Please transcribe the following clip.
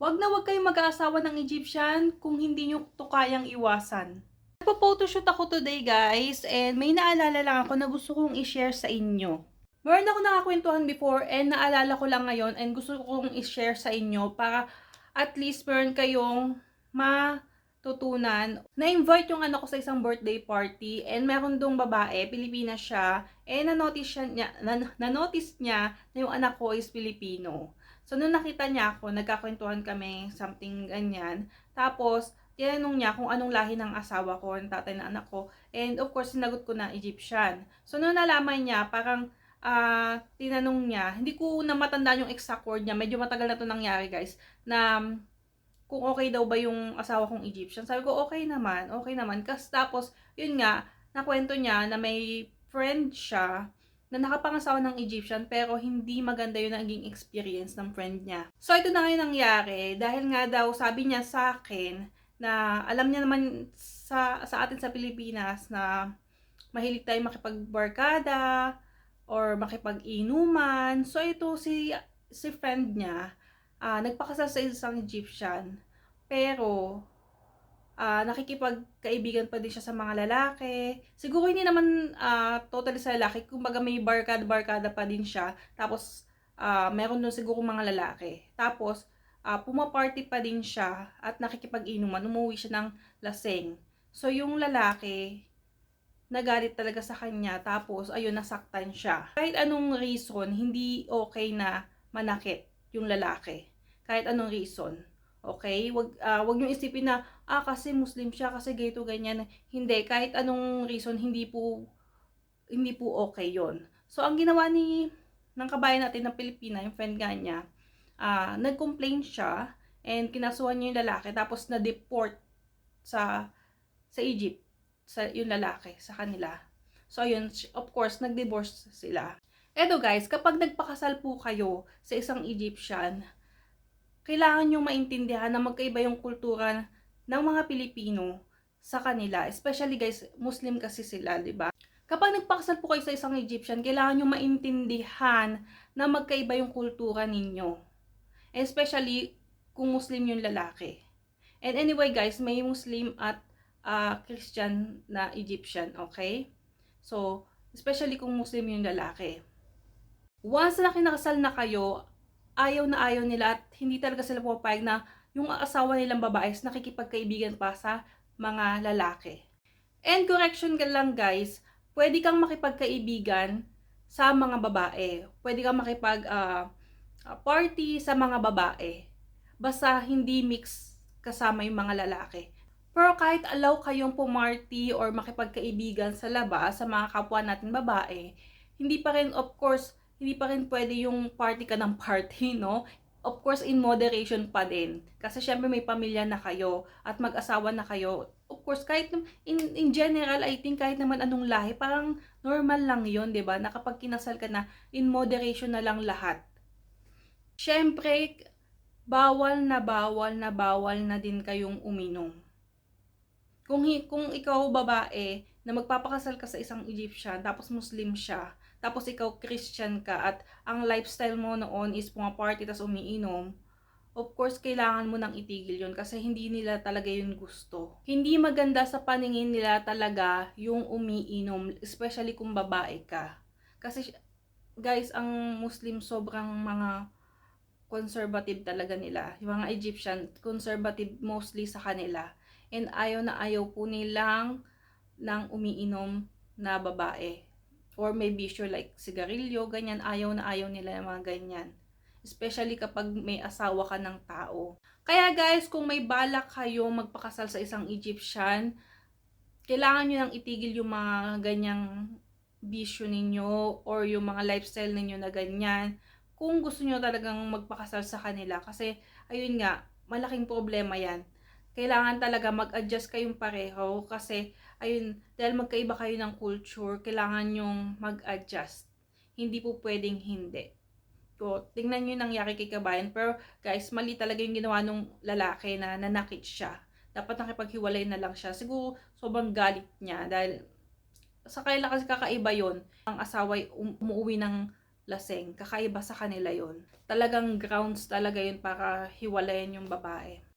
Wag na wag kayong mag-aasawa ng Egyptian kung hindi nyo to kayang iwasan. Nagpo-photoshoot ako today guys and may naalala lang ako na gusto kong i-share sa inyo. Meron ako nakakwentuhan before and naalala ko lang ngayon and gusto kong i-share sa inyo para at least meron kayong matutunan. Na-invite yung anak ko sa isang birthday party and meron dong babae, Pilipina siya, and na-notice, siya, niya, na, na-notice niya na yung anak ko is Filipino. So, nung nakita niya ako, nagkakwentuhan kami, something ganyan. Tapos, tinanong niya kung anong lahi ng asawa ko, ng tatay ng anak ko. And of course, sinagot ko na Egyptian. So, nung nalaman niya, parang ah tinanong niya, hindi ko na matandaan yung exact word niya, medyo matagal na to nangyari guys, na kung okay daw ba yung asawa kong Egyptian. Sabi ko, okay naman, okay naman. Kasi tapos, yun nga, nakwento niya na may friend siya na nakapangasawa ng Egyptian pero hindi maganda yung naging experience ng friend niya. So, ito na ngayon nangyari dahil nga daw sabi niya sa akin na alam niya naman sa, sa atin sa Pilipinas na mahilig tayo makipagbarkada or makipag-inuman. So, ito si, si friend niya, ah nagpakasal sa isang Egyptian. Pero, ah nakikipagkaibigan pa din siya sa mga lalaki. Siguro hindi naman ah totally sa lalaki. Kumbaga may barkada-barkada pa din siya. Tapos, ah meron doon siguro mga lalaki. Tapos, ah pumaparty pa din siya at nakikipag-inuman. Umuwi siya ng laseng. So, yung lalaki, nagalit talaga sa kanya. Tapos, ayun, nasaktan siya. Kahit anong reason, hindi okay na manakit yung lalaki. Kahit anong reason. Okay? Wag, ah, wag nyo isipin na, ah, kasi Muslim siya, kasi gay to, ganyan. Hindi. Kahit anong reason, hindi po, hindi po okay yon So, ang ginawa ni, ng kabayan natin ng Pilipina, yung friend nga niya, ah, nag-complain siya, and kinasuhan niya yung lalaki, tapos na-deport sa, sa Egypt sa yung lalaki sa kanila. So ayun, of course, nag-divorce sila. Eto guys, kapag nagpakasal po kayo sa isang Egyptian, kailangan nyo maintindihan na magkaiba yung kultura ng mga Pilipino sa kanila. Especially guys, Muslim kasi sila, di ba? Kapag nagpakasal po kayo sa isang Egyptian, kailangan nyo maintindihan na magkaiba yung kultura ninyo. Especially kung Muslim yung lalaki. And anyway guys, may Muslim at uh, Christian na Egyptian, okay? So, especially kung Muslim yung lalaki. Once na kinakasal na kayo, ayaw na ayaw nila at hindi talaga sila pumapayag na yung asawa nilang babae is nakikipagkaibigan pa sa mga lalaki. And correction ka lang guys, pwede kang makipagkaibigan sa mga babae. Pwede kang makipag uh, party sa mga babae. Basta hindi mix kasama yung mga lalaki. Pero kahit allow kayong pumarty or makipagkaibigan sa labas sa mga kapwa natin babae, hindi pa rin, of course, hindi pa rin pwede yung party ka ng party, no? Of course, in moderation pa din. Kasi syempre may pamilya na kayo at mag-asawa na kayo. Of course, kahit in, in general, I think kahit naman anong lahi, parang normal lang yon di ba? Na kapag kinasal ka na, in moderation na lang lahat. Syempre, bawal na bawal na bawal na din kayong uminom kung, kung ikaw babae na magpapakasal ka sa isang Egyptian, tapos Muslim siya, tapos ikaw Christian ka, at ang lifestyle mo noon is pumaparty tapos umiinom, of course, kailangan mo nang itigil yun kasi hindi nila talaga yun gusto. Hindi maganda sa paningin nila talaga yung umiinom, especially kung babae ka. Kasi, guys, ang Muslim sobrang mga conservative talaga nila. Yung mga Egyptian, conservative mostly sa kanila and ayaw na ayaw po nilang ng umiinom na babae. Or may bisyo like sigarilyo, ganyan, ayaw na ayaw nila ng mga ganyan. Especially kapag may asawa ka ng tao. Kaya guys, kung may balak kayo magpakasal sa isang Egyptian, kailangan nyo nang itigil yung mga ganyang bisyo ninyo or yung mga lifestyle ninyo na ganyan kung gusto nyo talagang magpakasal sa kanila. Kasi, ayun nga, malaking problema yan kailangan talaga mag-adjust kayong pareho kasi ayun, dahil magkaiba kayo ng culture, kailangan yung mag-adjust. Hindi po pwedeng hindi. So, tingnan nyo nangyari kay Kabayan. Pero guys, mali talaga yung ginawa nung lalaki na nanakit siya. Dapat nakipaghiwalay na lang siya. Siguro sobrang galit niya dahil sa kanila kasi kakaiba yon Ang asawa um, umuwi ng laseng. Kakaiba sa kanila yon. Talagang grounds talaga yun para hiwalayan yung babae.